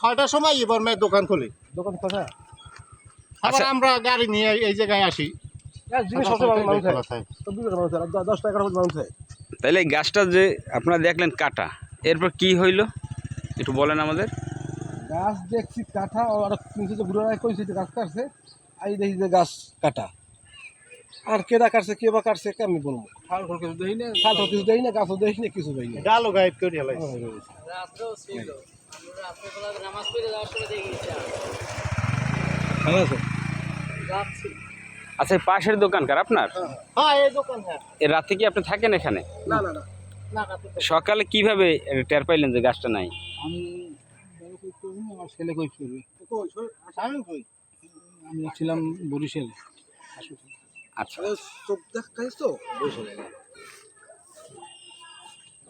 ছয়টার সময় এবার মেয়ে দোকান খুলি। দোকান কোথায় আবার আমরা গাড়ি নিয়ে এই জায়গায় আসি। হয় হয়। আর হয়। তাহলে এই গাছটা যে আপনারা দেখলেন কাটা এরপর কি হইল? একটু বলেন আমাদের। গাছ দেখছি কাটা আর কিনছে যে ঘুরে কইছে যে গাছ কাটছে আই দেখি যে গাছ কাটা। আর কেডা কাটছে কে বা কাটছে কে আমি বলব? ফাল ফাল কিছু দেই না ফাল ফাল কিছু দেই না গাছও দেই না কিছু দেই না গালো গাইড করে হেলাইছে ভালো আছে আচ্ছা পাশের দোকান কার আপনার? হ্যাঁ এই দোকান হ্যাঁ। এ রাতে কি আপনি থাকেন এখানে? না না না। না সকালে কীভাবে টের পাইলেন যে গাছটা নাই? আমি আমার ছেলে কই ফিরবে আমি আমি ছিলাম বরিশাল। আচ্ছা চোখ দেখাইছ তো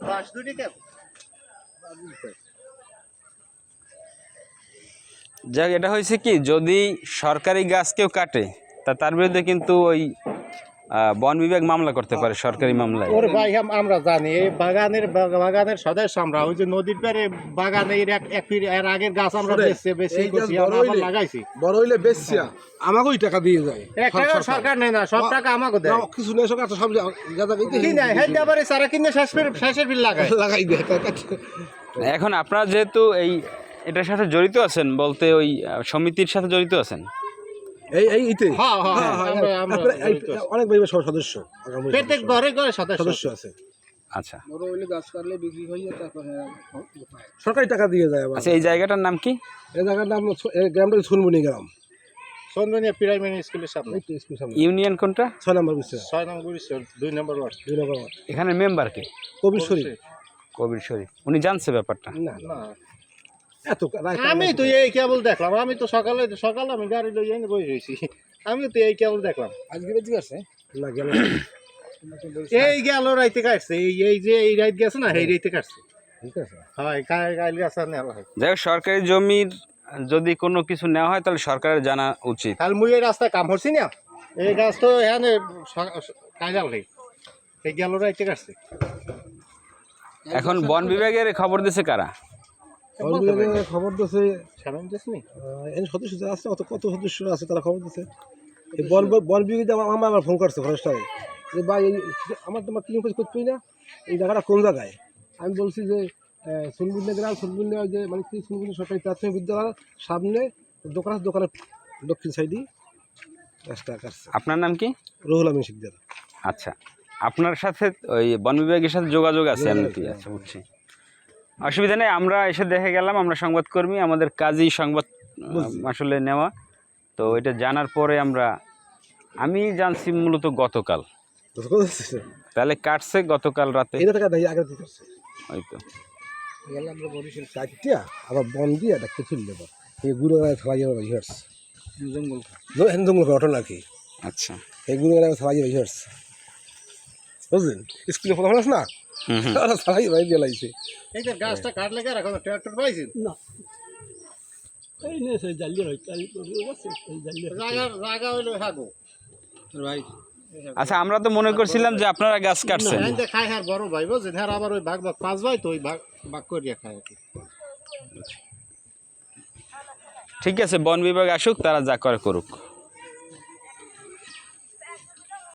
বাস দুটি কেন? যাক এটা হয়েছে কি যদি সরকারি গাছ কেউ কাটে তা তার বিরুদ্ধে কিন্তু ওই বন বিভাগ মামলা করতে পারে সরকারি মামলায়। ওরে ভাই আমরা জানি এই বাগানের বাগানের সদস্য আমরা ওই যে নদীর পারে বাগানে এর এক এক এর আগের গাছ আমরা বেচছে বেশি করছি আমরা আবার লাগাইছি। বড় হইলে বেশিয়া আমাকেই টাকা দিয়ে যায়। এক টাকাও সরকার নেয় না সব টাকা আমাকে দেয়। না, কিছু নেই সরকার সব গাদা কি নাই হেড আবার সারা কিনে শেষ শেষের বিল লাগায়। লাগাই দেয় এখন আপনারা যেহেতু এই এটার সাথে জড়িত আছেন বলতে ওই সমিতির সাথে জড়িত আছেন? এই এই ইতে। হ্যাঁ হ্যাঁ হ্যাঁ, হ্যাঁ, এই- অনেক পরিবার সদস্য প্রত্যেক ঘরে ঘরে সদস্য। আছে। আচ্ছা। বড় হইলে বিক্রি হয়ে তারপরে সরকারি টাকা দিয়ে যায় আচ্ছা এই জায়গাটার নাম কি? এই জায়গার নাম এই গ্রামটা সুনমুনি গ্রাম। প্রাইমারি স্কুলের সামনে। ইউনিয়ন কোনটা? ছয় নম্বর বুঝছে ছয় নম্বর দুই নম্বর ওয়ার্ড। দুই নম্বর ওয়ার্ড। এখানে মেম্বার কে? কবির শরীফ। কবির শরীফ। উনি জানছে ব্যাপারটা? না। না। এত আমি তো এই কেবল দেখলাম। আমি তো সকালে সকালে আমি গাড়ি লই এনে বই রয়েছি আমি তো এই কেবল দেখলাম। আজকে বেঁচে গেছে? না গেল এই গেল রাইতে কাটছে। এই এই যে এই রাইত গেছে না এই রাইতে কাটছে। ঠিক আছে। হয় নেওয়া হয়। যাই সরকারি জমির যদি কোনো কিছু নেওয়া হয় তাহলে সরকারের জানা উচিত। কাল মুই এই রাস্তায় কাম করছি না? এই গাছ তো এখানে কাজাল হই এই গেল রাইতে কাটছে। এখন বন বিভাগের খবর দিছে কারা? খবর এর সদস্য যারা আছে কত কত সদস্য আছে তারা খবর দিচ্ছে এই বিভাগে আমার ফোন করছে ফরেস্টারে। যে ভাই এই আমার তোমার ক্লিন কাজ করতে না। এই জায়গাটা কোন জায়গায়? আমি বলছি যে সুনবুন্নে গ্রাম সুনবুন্নে ওই যে মানে কি সুনবুন্নে সরকারি প্রাথমিক বিদ্যালয়ের সামনে দোকান আছে, দোকানের দক্ষিণ সাইডে রাস্তা কাটছে। আপনার নাম কি? রুহুল আমিন শিকদার। আচ্ছা। আপনার সাথে ওই বন বিভাগের সাথে যোগাযোগ আছে এমনি আচ্ছা বুঝছি। অসুবিধা নেই আমরা এসে দেখে গেলাম আমরা সংবাদকর্মী আমাদের কাজই সংবাদ আসলে নেওয়া। তো এটা জানার পরে আমরা আমি জানছি মূলত গতকাল। তাহলে কাটছে গতকাল রাতে? আমরা বরিশাল চারটিয়া আবার বন দিয়ে এই গুঁড়ো গায়ে ফেলা যাবে হিয়ার্স জঙ্গল জঙ্গল ঘটনা কি আচ্ছা। এই গুঁড়ো গায়ে ফেলা যাবে হিয়ার্স বুঝলেন? স্কুলে পড়া না? ওরা সবাই ভাই জ্বালাইছে এই যে গাছটা কাটলে কি আর এখন ট্রাক্টর পাইছি এই নে সেই জালি হয় এই জালি জায়গা জায়গা হইল হাগো। ভাই। আচ্ছা আমরা তো মনে করছিলাম যে আপনারা গাছ কাটছেন। এই খায় হ্যাঁ বড় ভাই বুঝছেন? হ্যাঁ আবার ওই ভাগ ভাগ পাঁচ ভাই তো ওই ভাগ ভাগ করিয়া খায় আর কি। ঠিক আছে বন বিভাগ আসুক তারা যা করে করুক।